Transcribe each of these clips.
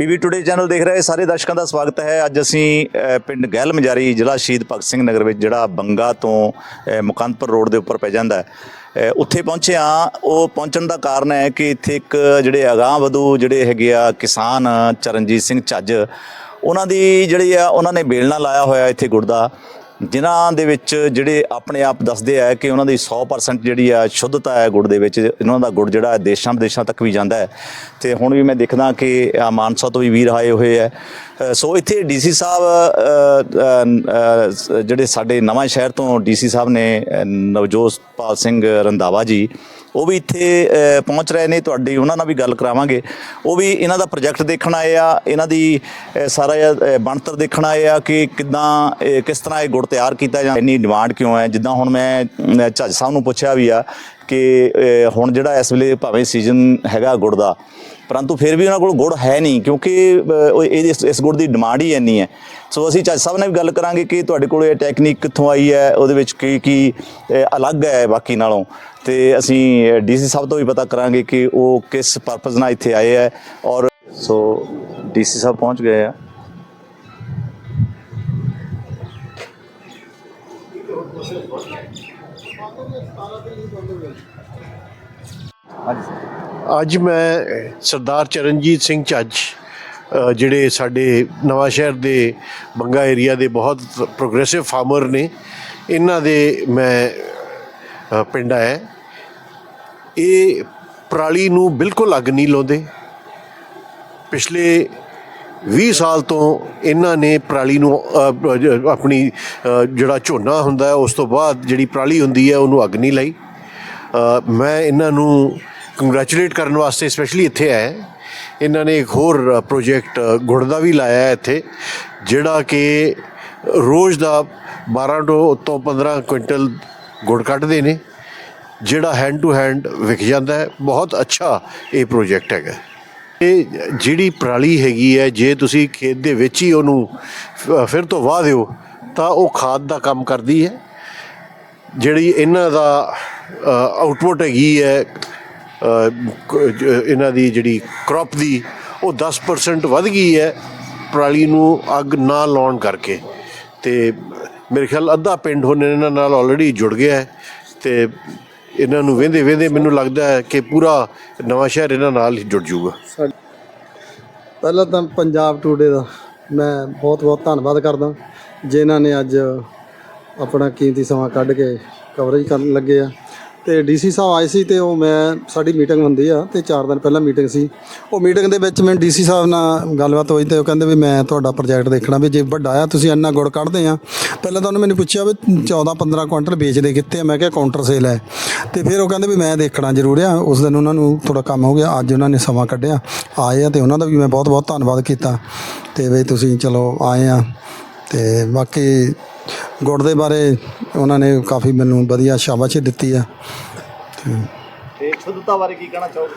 PV today channel ਦੇਖ ਰਹੇ ਸਾਰੇ ਦਰਸ਼ਕਾਂ ਦਾ ਸਵਾਗਤ ਹੈ। ਅੱਜ ਅਸੀਂ ਪਿੰਡ ਗਹਿਲ ਮਜਾਰੀ ਜ਼ਿਲ੍ਹਾ ਸ਼ਹੀਦ ਭਗਤ ਸਿੰਘ ਨਗਰ ਵਿੱਚ ਜਿਹੜਾ ਬੰਗਾ ਤੋਂ ਮੁਕੰਦਪੁਰ ਰੋਡ ਦੇ ਉੱਪਰ ਪੈ ਜਾਂਦਾ ਹੈ। ਉੱਥੇ ਪਹੁੰਚੇ ਹਾਂ। ਉਹ ਪਹੁੰਚਣ ਦਾ ਕਾਰਨ ਹੈ ਕਿ ਇੱਥੇ ਇੱਕ ਜਿਹੜੇ ਅਗਾਂਹ ਵਧੂ ਜਿਹੜੇ ਹੈਗੇ ਆ ਕਿਸਾਨ ਚਰਨਜੀਤ ਸਿੰਘ ਚੱਜ, ਉਹਨਾਂ ਦੀ ਜਿਹੜੀ ਆ, ਉਹਨਾਂ ਨੇ ਬੇਲਣਾ ਲਾਇਆ ਹੋਇਆ ਇੱਥੇ ਗੁੜ ਦਾ। ਜਿਨ੍ਹਾਂ ਦੇ ਵਿੱਚ ਜਿਹੜੇ ਆਪਣੇ ਆਪ ਦੱਸਦੇ ਆ ਕਿ ਉਹਨਾਂ ਦੀ 100% ਜਿਹੜੀ ਆ ਸ਼ੁੱਧਤਾ ਹੈ ਗੁੜ ਦੇ ਵਿੱਚ ਇਹਨਾਂ ਦਾ ਗੁੜ ਜਿਹੜਾ ਹੈ ਦੇਸ਼ਾਂ ਵਿਦੇਸ਼ਾਂ ਤੱਕ ਵੀ ਜਾਂਦਾ ਹੈ। ਤੇ ਹੁਣ ਵੀ ਮੈਂ ਦੇਖਦਾ ਕਿ ਮਾਨਸਾ ਤੋਂ ਵੀ ਵੀਰ ਆਏ ਹੋਏ ਹੈ। ਸੋ ਇੱਥੇ ਡੀਸੀ ਸਾਹਿਬ ਜਿਹੜੇ ਸਾਡੇ ਨਵਾਂ ਸ਼ਹਿਰ ਤੋਂ ਡੀਸੀ ਸਾਹਿਬ ਨੇ ਅ, ਨਵਜੋਤਪਾਲ ਸਿੰਘ ਰੰਧਾਵਾ ਜੀ ਉਹ ਵੀ ਇੱਥੇ ਪਹੁੰਚ ਰਹੇ ਨੇ ਤੁਹਾਡੀ ਉਹਨਾਂ ਨਾਲ ਵੀ ਗੱਲ ਕਰਾਵਾਂਗੇ। ਉਹ ਵੀ ਇਹਨਾਂ ਦਾ ਪ੍ਰੋਜੈਕਟ ਦੇਖਣ ਆਏ ਆ ਇਹਨਾਂ ਦੀ ਸਾਰਾ ਇਹ, ਬਣਤਰ ਦੇਖਣ ਆਏ ਆ ਕਿ ਕਿਦਾਂ ਕਿਸ ਤਰ੍ਹਾਂ ਇਹ ਗੁੜ ਤਿਆਰ ਕੀਤਾ ਜਾਂ ਇੰਨੀ ਡਿਮਾਂਡ ਕਿਉਂ ਹੈ। ਜਿੱਦਾਂ ਹੁਣ ਮੈਂ ਝੱਜ ਸਾਹਿਬ ਨੂੰ ਪੁੱਛਿਆ ਵੀ ਆ ਕਿ ਹੁਣ ਜਿਹੜਾ ਇਸ ਵੇਲੇ ਭਾਵੇਂ ਸੀਜ਼ਨ ਹੈਗਾ ਗੁੜ ਦਾ ਪਰੰਤੂ ਫਿਰ ਵੀ ਉਹਨਾਂ ਕੋਲ ਗੁੜ ਹੈ ਨਹੀਂ ਕਿਉਂਕਿ ਅ, ਇਹ ਇਸ- ਗੁੜ ਦੀ ਡਿਮਾਂਡ ਹੀ ਇੰਨੀ ਹੈ। ਸੋ ਅਸੀਂ ਚੱਜ ਸਾਹਿਬ ਨਾਲ ਵੀ ਗੱਲ ਕਰਾਂਗੇ ਕਿ ਤੁਹਾਡੇ ਕੋਲ ਇਹ ਟੈਕਨੀਕ ਕਿੱਥੋਂ ਆਈ ਹੈ ਉਹਦੇ ਵਿੱਚ ਕੀ ਕੀ ਅਲੱਗ ਹੈ ਬਾਕੀ ਨਾਲੋਂ। ਤੇ ਅਸੀਂ ਡੀਸੀ ਸਾਹਿਬ ਤੋਂ ਵੀ ਪਤਾ ਕਰਾਂਗੇ ਕਿ ਉਹ ਕਿਸ ਪਰਪਸ ਨਾਲ ਇੱਥੇ ਆਏ ਹੈ ਔਰ ਸੋ ਡੀਸੀ ਸਾਹਿਬ ਪਹੁੰਚ ਗਏ ਆ। ਹਾਂਜੀ। ਅੱਜ ਮੈਂ ਸਰਦਾਰ ਚਰਨਜੀਤ ਸਿੰਘ ਚੱਜ ਜਿਹੜੇ ਸਾਡੇ ਨਵਾਂ ਸ਼ਹਿਰ ਦੇ ਬੰਗਾ ਏਰੀਆ ਦੇ ਬਹੁਤ ਪ੍ਰੋਗਰੈਸਿਵ ਫਾਰਮਰ ਨੇ, ਇਹਨਾਂ ਦੇ ਮੈਂ ਪਿੰਡ ਆਇਆ। ਇਹ ਪਰਾਲੀ ਨੂੰ ਬਿਲਕੁਲ ਅੱਗ ਨਹੀਂ ਲਾਉਂਦੇ। ਪਿਛਲੇ 20 ਸਾਲ ਤੋਂ ਇਹਨਾਂ ਨੇ ਪਰਾਲੀ ਨੂੰ ਆਪਣੀ ਜਿਹੜਾ ਝੋਨਾ ਹੁੰਦਾ ਉਸ ਤੋਂ ਬਾਅਦ ਜਿਹੜੀ ਪਰਾਲੀ ਹੁੰਦੀ ਹੈ, ਉਹਨੂੰ ਅੱਗ ਨਹੀਂ ਲਾਈ। ਮੈਂ ਇਹਨਾਂ ਨੂੰ ਕੰਗ੍ਰੈਚੁਲੇਟ ਕਰਨ ਵਾਸਤੇ ਸਪੈਸ਼ਲੀ ਇੱਥੇ ਆਇਆ ਇਹਨਾਂ ਨੇ ਇੱਕ ਹੋਰ ਪ੍ਰੋਜੈਕਟ ਗੁੜ ਦਾ ਵੀ ਲਾਇਆ ਹੈ ਇੱਥੇ, ਜਿਹੜਾ ਕਿ ਰੋਜ਼ ਦਾ 12 ਤੋਂ ਤੋਂ 15 ਕੁਇੰਟਲ ਗੁੜ ਕੱਢਦੇ ਨੇ, ਜਿਹੜਾ ਹੈਂਡ ਟੂ ਹੈਂਡ ਵਿਕ ਜਾਂਦਾ ਹੈ। ਬਹੁਤ ਅੱਛਾ ਇਹ ਪ੍ਰੋਜੈਕਟ ਹੈਗਾ। ਇਹ ਜਿਹੜੀ ਪਰਾਲੀ ਹੈਗੀ ਹੈ, ਜੇ ਤੁਸੀਂ ਖੇਤ ਦੇ ਵਿੱਚ ਹੀ ਉਹਨੂੰ ਫਿਰ ਤੋਂ ਵਾਹ ਦਿਓ, ਤਾਂ ਉਹ ਖਾਦ ਦਾ ਕੰਮ ਕਰਦੀ ਹੈ। ਜਿਹੜੀ ਇਹਨਾਂ ਦਾ ਆਊਟਪੁੱਟ ਹੈਗੀ ਹੈ ਇਹਨਾਂ ਦੀ ਜਿਹੜੀ ਕ੍ਰੌਪ ਦੀ, ਉਹ 10% ਵੱਧ ਗਈ ਹੈ ਪਰਾਲੀ ਨੂੰ ਅੱਗ ਨਾ ਲਾਉਣ ਕਰਕੇ। ਤੇ ਮੇਰੇ ਖਿਆਲ ਅੱਧਾ ਪਿੰਡ ਹੁਣ ਇਹਨਾਂ ਨਾਲ ਆਲਰੇਡੀ ਜੁੜ ਗਿਆ ਹੈ। ਤੇ ਇਹਨਾਂ ਨੂੰ ਵੇਂਦੇ ਵੇਂਦੇ ਮੈਨੂੰ ਲੱਗਦਾ ਹੈ ਕਿ ਪੂਰਾ ਨਵਾਂ ਸ਼ਹਿਰ ਇਹਨਾਂ ਨਾਲ ਹੀ ਜੁੜ ਜਾਊਗਾ। ਪਹਿਲਾਂ ਤਾਂ ਪੰਜਾਬ ਟੂਡੇ ਦਾ ਮੈਂ ਬਹੁਤ ਬਹੁਤ ਧੰਨਵਾਦ ਕਰਦਾ। ਜਿਨ੍ਹਾਂ ਨੇ ਅੱਜ ਆਪਣਾ ਕੀਮਤੀ ਸਮਾਂ ਕੱਢ ਕੇ ਕਵਰੇਜ ਕਰਨ ਲੱਗੇ ਆ। ਤੇ ਡੀਸੀ ਸਾਹਿਬ ਆਏ ਸੀ ਤੇ ਉਹ ਮੈਂ, ਸਾਡੀ ਮੀਟਿੰਗ ਹੁੰਦੀ ਆ ਤੇ 4 ਦਿਨ ਪਹਿਲਾਂ ਮੀਟਿੰਗ ਸੀ। ਉਹ ਮੀਟਿੰਗ ਦੇ ਵਿੱਚ ਮੈਂ ਡੀਸੀ ਸਾਹਿਬ ਨਾਲ ਗੱਲਬਾਤ ਹੋਈ ਤੇ ਉਹ ਕਹਿੰਦੇ ਵੀ ਮੈਂ ਤੁਹਾਡਾ ਪ੍ਰੋਜੈਕਟ ਦੇਖਣਾ ਵੀ ਜੇ ਵੱਡਾ ਆ, ਤੁਸੀਂ ਇੰਨਾ ਗੁੜ ਕੱਢਦੇ ਆ। ਪਹਿਲਾਂ ਤਾਂ ਉਹਨੇ ਮੈਨੂੰ ਪੁੱਛਿਆ ਵੀ 14 15 ਕੁਇੰਟਲ ਵੇਚਦੇ ਕਿੱਥੇ ਆ? ਮੈਂ ਕਿਹਾ ਕਾਊਂਟਰ ਸੇਲ ਹੈ। ਤੇ ਫਿਰ ਉਹ ਕਹਿੰਦੇ ਵੀ ਮੈਂ ਦੇਖਣਾ ਜ਼ਰੂਰ ਆ। ਉਸ ਦਿਨ ਉਹਨਾਂ ਨੂੰ ਥੋੜਾ ਕੰਮ ਹੋ ਗਿਆ, ਅੱਜ ਉਹਨਾਂ ਨੇ ਸਮਾਂ ਕੱਢਿਆ। ਆਏ ਆ ਤੇ ਉਹਨਾਂ ਦਾ ਵੀ ਮੈਂ ਬਹੁਤ ਬਹੁਤ ਧੰਨਵਾਦ ਕੀਤਾ। ਤੇ ਵੀ ਤੁਸੀਂ ਚਲੋ ਆਏ ਆ। ਤੇ ਬਾਕੀ ਗੁੜ ਦੇ ਬਾਰੇ ਉਹਨਾਂ ਨੇ ਕਾਫੀ ਮੈਨੂੰ ਵਧੀਆ ਸ਼ਾਬਾਸ਼ ਦਿੱਤੀ ਆ। ਤੇ ਸ਼ੁੱਧਤਾ ਬਾਰੇ ਕੀ ਕਹਿਣਾ ਚਾਹੋਗੇ?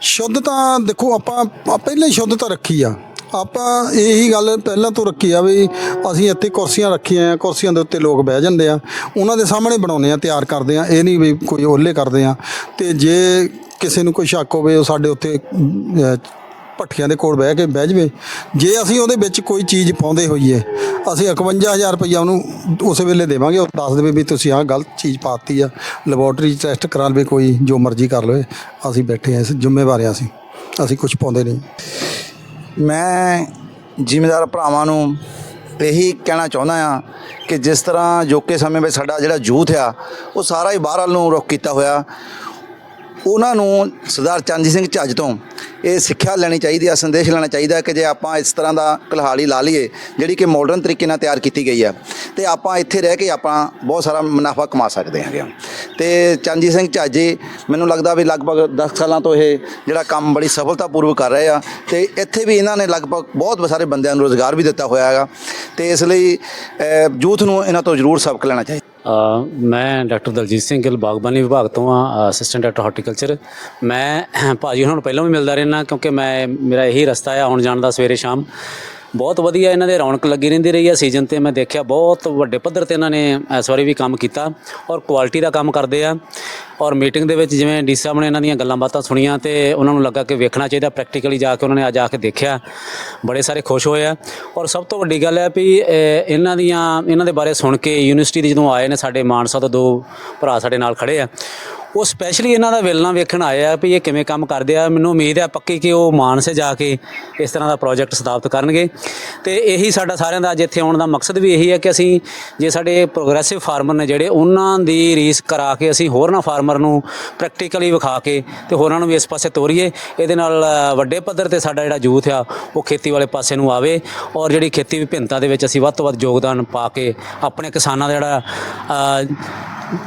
ਸ਼ੁੱਧਤਾ ਦੇਖੋ ਆਪਾਂ ਪਹਿਲਾਂ ਹੀ ਸ਼ੁੱਧਤਾ ਰੱਖੀ ਆ। ਆਪਾਂ ਇਹੀ ਗੱਲ ਪਹਿਲਾਂ ਤੋਂ ਰੱਖੀ ਆ ਵੀ ਅਸੀਂ ਇੱਥੇ ਕੁਰਸੀਆਂ ਰੱਖੀਆਂ ਆ ਕੁਰਸੀਆਂ ਦੇ ਉੱਤੇ ਲੋਕ ਬਹਿ ਜਾਂਦੇ ਆ। ਉਹਨਾਂ ਦੇ ਸਾਹਮਣੇ ਬਣਾਉਂਦੇ ਆ ਤਿਆਰ ਕਰਦੇ ਆ। ਇਹ ਨਹੀਂ ਵੀ ਕੋਈ ਓਲੇ ਕਰਦੇ ਆ। ਤੇ ਜੇ ਕਿਸੇ ਨੂੰ ਕੋਈ ਸ਼ੱਕ ਹੋਵੇ ਉਹ ਸਾਡੇ ਉੱਤੇ ਅਮ, ਅਹ, ਭੱਠੀਆਂ ਦੇ ਕੋਲ ਬਹਿ ਕੇ ਬਹਿ ਜਵੇ। ਜੇ ਅਸੀਂ ਉਹਦੇ ਵਿੱਚ ਕੋਈ ਚੀਜ਼ ਪਾਉਂਦੇ ਹੋਈਏ ਅਸੀਂ 51000 ਰੁਪਈਆ ਉਹਨੂੰ ਉਸੇ ਵੇਲੇ ਦੇਵਾਂਗੇ, ਉਹ ਦੱਸ ਦੇਵੇ ਵੀ ਤੁਸੀਂ ਆਹ ਗਲਤ ਚੀਜ਼ ਪਾਤੀ ਆ। ਲੈਬੋਰਟਰੀ ਟੈਸਟ ਕਰਾ ਲਵੇ ਕੋਈ ਜੋ ਮਰਜ਼ੀ ਕਰ ਲਵੇ, ਅਸੀਂ ਬੈਠੇ ਆ ਇਸ ਜ਼ਿੰਮੇਵਾਰ ਆ ਅਸੀਂ। ਅਸੀਂ ਕੁਝ ਪਾਉਂਦੇ ਨਹੀਂ। ਮੈਂ ਜ਼ਿਮੀਂਦਾਰ ਭਰਾਵਾਂ ਨੂੰ ਇਹੀ ਕਹਿਣਾ ਚਾਹੁੰਦਾ ਆ ਕਿ ਜਿਸ ਤਰ੍ਹਾਂ ਜੋਕੇ ਸਮੇਂ ਵਿੱਚ ਸਾਡਾ ਜਿਹੜਾ ਯੂਥ ਆ, ਉਹ ਸਾਰਾ ਹੀ ਬਾਹਰ ਵੱਲ ਨੂੰ ਰੁਖ ਕੀਤਾ ਹੋਇਆ। ਉਹਨਾਂ ਨੂੰ ਸਰਦਾਰ ਚੰਦ ਸਿੰਘ ਝੱਜ ਤੋਂ ਇਹ ਸਿੱਖਿਆ ਲੈਣੀ ਚਾਹੀਦੀ ਆ, ਸੰਦੇਸ਼ ਲੈਣਾ ਚਾਹੀਦਾ ਕਿ ਜੇ ਆਪਾਂ ਇਸ ਤਰ੍ਹਾਂ ਦਾ ਕਲਹਾੜੀ ਲਾ ਲਈਏ, ਜਿਹੜੀ ਕਿ ਮਾਡਰਨ ਤਰੀਕੇ ਨਾਲ ਤਿਆਰ ਕੀਤੀ ਗਈ ਆ, ਤੇ ਆਪਾਂ ਇੱਥੇ ਰਹਿ ਕੇ ਆਪਾਂ ਬਹੁਤ ਸਾਰਾ ਮੁਨਾਫਾ ਕਮਾ ਸਕਦੇ ਹਾਂਗੇ ਤੇ ਚੰਦਜੀਤ ਸਿੰਘ ਝੱਜ ਮੈਨੂੰ ਲੱਗਦਾ ਵੀ ਲਗਭਗ 10 ਸਾਲਾਂ ਤੋਂ ਇਹ ਜਿਹੜਾ ਕੰਮ ਬੜੀ ਸਫਲਤਾਪੂਰਵਕ ਕਰ ਰਹੇ ਆ, ਤੇ ਇੱਥੇ ਵੀ ਇਹਨਾਂ ਨੇ ਲਗਭਗ ਬਹੁਤ ਸਾਰੇ ਬੰਦਿਆਂ ਨੂੰ ਰੋਜ਼ਗਾਰ ਵੀ ਦਿੱਤਾ ਹੋਇਆ ਹੈਗਾ, ਤੇ ਇਸ ਲਈ ਯੂਥ ਨੂੰ ਇਹਨਾਂ ਤੋਂ ਜ਼ਰੂਰ ਸਬਕ ਲੈਣਾ ਚਾਹੀਦਾ। ਮੈਂ ਡਾਕਟਰ ਦਲਜੀਤ ਸਿੰਘ ਗਿੱਲ, ਬਾਗਬਾਨੀ ਵਿਭਾਗ ਤੋਂ ਆ ਅਸਿਸਟੈਂਟ ਡਾਕਟਰ ਹਾਰਟੀਕਲਚਰ। ਮੈਂ ਭਾਜੀ ਉਹਨਾਂ ਨੂੰ ਪਹਿਲਾਂ ਵੀ ਮਿਲਦਾ ਰਹਿਣਾ ਕਿਉਂਕਿ ਮੈਂ, ਮੇਰਾ ਇਹੀ ਰਸਤਾ ਆ ਆਉਣ ਜਾਣ ਦਾ ਸਵੇਰੇ ਸ਼ਾਮ। ਬਹੁਤ ਵਧੀਆ ਇਹਨਾਂ ਦੇ ਰੌਣਕ ਲੱਗੀ ਰਹਿੰਦੀ ਰਹੀ ਹੈ ਸੀਜ਼ਨ ਤੇ। ਮੈਂ ਦੇਖਿਆ ਬਹੁਤ ਵੱਡੇ ਪੱਧਰ ਤੇ ਇਹਨਾਂ ਨੇ ਇਸ ਵਾਰੀ ਵੀ ਕੰਮ ਕੀਤਾ ਔਰ ਕੁਆਲਿਟੀ ਦਾ ਕੰਮ ਕਰਦੇ ਆ। ਔਰ ਮੀਟਿੰਗ ਦੇ ਵਿੱਚ ਜਿਵੇਂ ਡੀ ਸਾਹਿਬ ਨੇ ਇਹਨਾਂ ਦੀਆਂ ਗੱਲਾਂ ਬਾਤਾਂ ਸੁਣੀਆਂ ਤੇ ਉਹਨਾਂ ਨੂੰ ਲੱਗਾ ਕਿ ਵੇਖਣਾ ਚਾਹੀਦਾ ਪ੍ਰੈਕਟੀਕਲੀ ਜਾ ਕੇ ਉਹਨਾਂ ਨੇ ਅੱਜ ਆ ਕੇ ਦੇਖਿਆ। ਬੜੇ ਸਾਰੇ ਖੁਸ਼ ਹੋਏ ਆ। ਔਰ ਸਭ ਤੋਂ ਵੱਡੀ ਗੱਲ ਹੈ ਵੀ ਇਹਨਾਂ ਦੀਆਂ, ਇਹਨਾਂ ਦੇ ਬਾਰੇ ਸੁਣ ਕੇ ਯੂਨੀਵਰਸਿਟੀ ਦੇ ਜਦੋਂ ਆਏ ਨੇ, ਸਾਡੇ ਮਾਨਸਾ ਤੋਂ ਦੋ ਭਰਾ ਸਾਡੇ ਨਾਲ ਖੜੇ ਆ। ਉਹ ਸਪੈਸ਼ਲੀ ਇਹਨਾਂ ਦਾ ਵੇਲਣਾ ਵੇਖਣ ਆਏ ਆ ਵੀ ਇਹ ਕਿਵੇਂ ਕੰਮ ਕਰਦੇ ਆ। ਮੈਨੂੰ ਉਮੀਦ ਹੈ ਪੱਕੀ ਕਿ ਉਹ ਮਾਨਸੇ ਜਾ ਕੇ ਇਸ ਤਰ੍ਹਾਂ ਦਾ ਪ੍ਰੋਜੈਕਟ ਸਥਾਪਿਤ ਕਰਨਗੇ। ਤੇ ਇਹੀ ਸਾਡਾ ਸਾਰਿਆਂ ਦਾ ਅੱਜ ਇੱਥੇ ਆਉਣ ਦਾ ਮਕਸਦ ਵੀ ਇਹੀ ਹੈ ਕਿ ਅਸੀਂ ਜੇ ਸਾਡੇ ਪ੍ਰੋਗਰੈਸਿਵ ਫਾਰਮਰ ਨੇ ਜਿਹੜੇ ਉਹਨਾਂ ਦੀ ਰੀਸ ਕਰਾ ਕੇ ਅਸੀਂ ਹੋਰਨਾਂ ਫਾਰਮਰ ਨੂੰ ਪ੍ਰੈਕਟੀਕਲੀ ਵਿਖਾ ਕੇ ਤੇ ਹੋਰਾਂ ਨੂੰ ਵੀ ਇਸ ਪਾਸੇ ਤੋਰੀਏ। ਇਹਦੇ ਨਾਲ ਵੱਡੇ ਪੱਧਰ ਤੇ ਸਾਡਾ ਜਿਹੜਾ ਯੂਥ ਆ, ਉਹ ਖੇਤੀ ਵਾਲੇ ਪਾਸੇ ਨੂੰ ਆਵੇ ਔਰ ਜਿਹੜੀ ਖੇਤੀ ਵਿਭਿੰਨਤਾ ਦੇ ਵਿੱਚ ਅਸੀਂ ਵੱਧ ਤੋਂ ਵੱਧ ਯੋਗਦਾਨ ਪਾ ਕੇ ਆਪਣੇ ਕਿਸਾਨਾਂ ਦਾ ਜਿਹੜਾ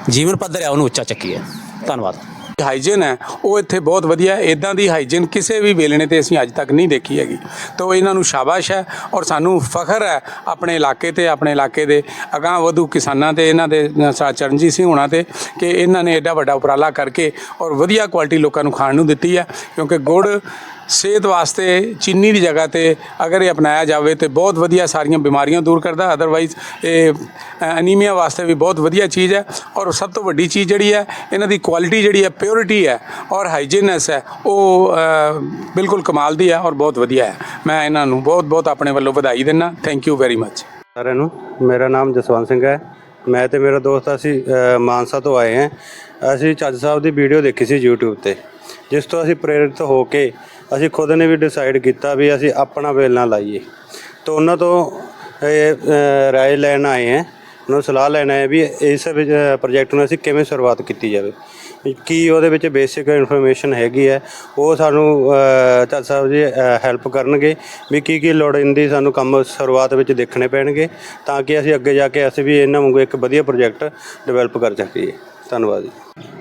ਜੀਵਨ ਪੱਧਰ ਆ, ਉਹਨੂੰ ਉੱਚਾ ਚੱਕੀਏ। ਧੰਨਵਾਦ। ਹਾਈਜਨ ਹੈ, ਉਹ ਇੱਥੇ ਬਹੁਤ ਵਧੀਆ ਹੈ। ਇਦਾਂ ਦੀ ਹਾਈਜਨ ਕਿਸੇ ਵੀ ਵੇਲਣੇ ਤੇ ਅਸੀਂ ਅੱਜ ਤੱਕ ਨਹੀਂ ਦੇਖੀ ਹੈਗੀ। ਤਾਂ ਇਹਨਾਂ ਨੂੰ ਸ਼ਾਬਾਸ਼ ਹੈ ਔਰ ਸਾਨੂੰ ਫਖਰ ਹੈ ਆਪਣੇ ਇਲਾਕੇ ਤੇ, ਆਪਣੇ ਇਲਾਕੇ ਦੇ ਅਗਾਂਹ ਵਧੂ ਕਿਸਾਨਾਂ ਤੇ, ਇਹਨਾਂ ਦੇ ਚਰਨਜੀਤ ਸਿੰਘ ਹੋਣਾ ਤੇ ਕਿ ਇਹਨਾਂ ਨੇ ਐਡਾ ਵੱਡਾ ਉਪਰਾਲਾ ਕਰਕੇ ਔਰ ਵਧੀਆ ਕੁਆਲਿਟੀ ਲੋਕਾਂ ਨੂੰ ਖਾਣ ਨੂੰ ਦਿੱਤੀ ਹੈ। ਕਿਉਂਕਿ ਗੁੜ ਸਿਹਤ ਵਾਸਤੇ ਚੀਨੀ ਦੀ ਜਗ੍ਹਾ ਤੇ ਅਗਰ ਇਹ ਅਪਣਾਇਆ ਜਾਵੇ ਤੇ ਬਹੁਤ ਵਧੀਆ ਸਾਰੀਆਂ ਬਿਮਾਰੀਆਂ ਦੂਰ ਕਰਦਾ ਅਦਰਵਾਈਜ਼ ਇਹ ਅਨੀਮੀਆ ਵਾਸਤੇ ਵੀ ਬਹੁਤ ਵਧੀਆ ਚੀਜ਼ ਹੈ ਔਰ ਸਭ ਤੋਂ ਵੱਡੀ ਚੀਜ਼ ਜਿਹੜੀ ਹੈ, ਇਹਨਾਂ ਦੀ ਕੁਆਲਿਟੀ ਜਿਹੜੀ ਹੈ ਪਿਓਰਿਟੀ ਹੈ ਔਰ ਹਾਈਜੀਨਸ ਹੈ, ਉਹ ਬਿਲਕੁਲ ਕਮਾਲ ਦੀ ਹੈ ਔਰ ਬਹੁਤ ਵਧੀਆ ਹੈ। ਮੈਂ ਇਹਨਾਂ ਨੂੰ ਬਹੁਤ ਬਹੁਤ ਆਪਣੇ ਵੱਲੋਂ ਵਧਾਈ ਦਿੰਦਾ। ਥੈਂਕ ਯੂ ਵੈਰੀ ਮੱਚ ਸਾਰਿਆਂ ਨੂੰ, ਮੇਰਾ ਨਾਮ ਜਸਵੰਤ ਸਿੰਘ ਹੈ। ਮੈਂ ਤੇ ਮੇਰਾ ਦੋਸਤ ਅਸੀਂ ਮਾਨਸਾ ਤੋਂ ਆਏ ਹਾਂ। ਅਸੀਂ ਚੱਜ ਸਾਹਿਬ ਦੀ ਵੀਡੀਓ ਦੇਖੀ ਸੀ YouTube ਤੇ। ਜਿਸ ਤੋਂ ਅਸੀਂ ਪ੍ਰੇਰਿਤ ਹੋ ਕੇ ਅਸੀਂ ਖੁਦ ਨੇ ਵੀ ਡਿਸਾਈਡ ਕੀਤਾ ਵੀ ਅਸੀਂ ਆਪਣਾ ਵੇਲਣਾ ਲਾਈਏ। ਤਾਂ ਉਹਨਾਂ ਤੋਂ ਇਹ ਅ, ਰਾਏ ਲੈਣ ਆਏ ਹੈ ਉਹਨਾਂ ਨੂੰ ਸਲਾਹ ਲੈਣ ਆਏ ਵੀ ਇਸ ਪ੍ਰੋਜੈਕਟ ਨੂੰ ਅਸੀਂ ਕਿਵੇਂ ਸ਼ੁਰੂਆਤ ਕੀਤੀ ਜਾਵੇ। ਕੀ ਉਹਦੇ ਵਿੱਚ ਬੇਸਿਕ ਇਨਫੋਰਮੇਸ਼ਨ ਹੈਗੀ ਹੈ ਉਹ ਸਾਨੂੰ ਅ, ਸਾਹਿਬ ਜੀ ਹੈਲਪ ਕਰਨਗੇ ਵੀ ਕੀ ਕੀ ਲੋੜੀਂਦੀ ਸਾਨੂੰ ਕੰਮ ਸ਼ੁਰੂਆਤ ਵਿੱਚ ਦੇਖਣੇ ਪੈਣਗੇ ਤਾਂ ਕਿ ਅਸੀਂ ਅੱਗੇ ਜਾ ਕੇ ਅਸੀਂ ਵੀ ਇਹਨਾਂ ਵਾਂਗੂ ਇੱਕ ਵਧੀਆ ਪ੍ਰੋਜੈਕਟ ਡਿਵੈਲਪ ਕਰ ਸਕੀਏ। ਧੰਨਵਾਦ ਜੀ।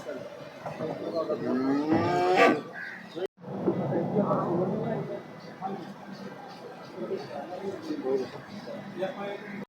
先生が言っていたのはあなたが言っていたのはあなたが言っていた。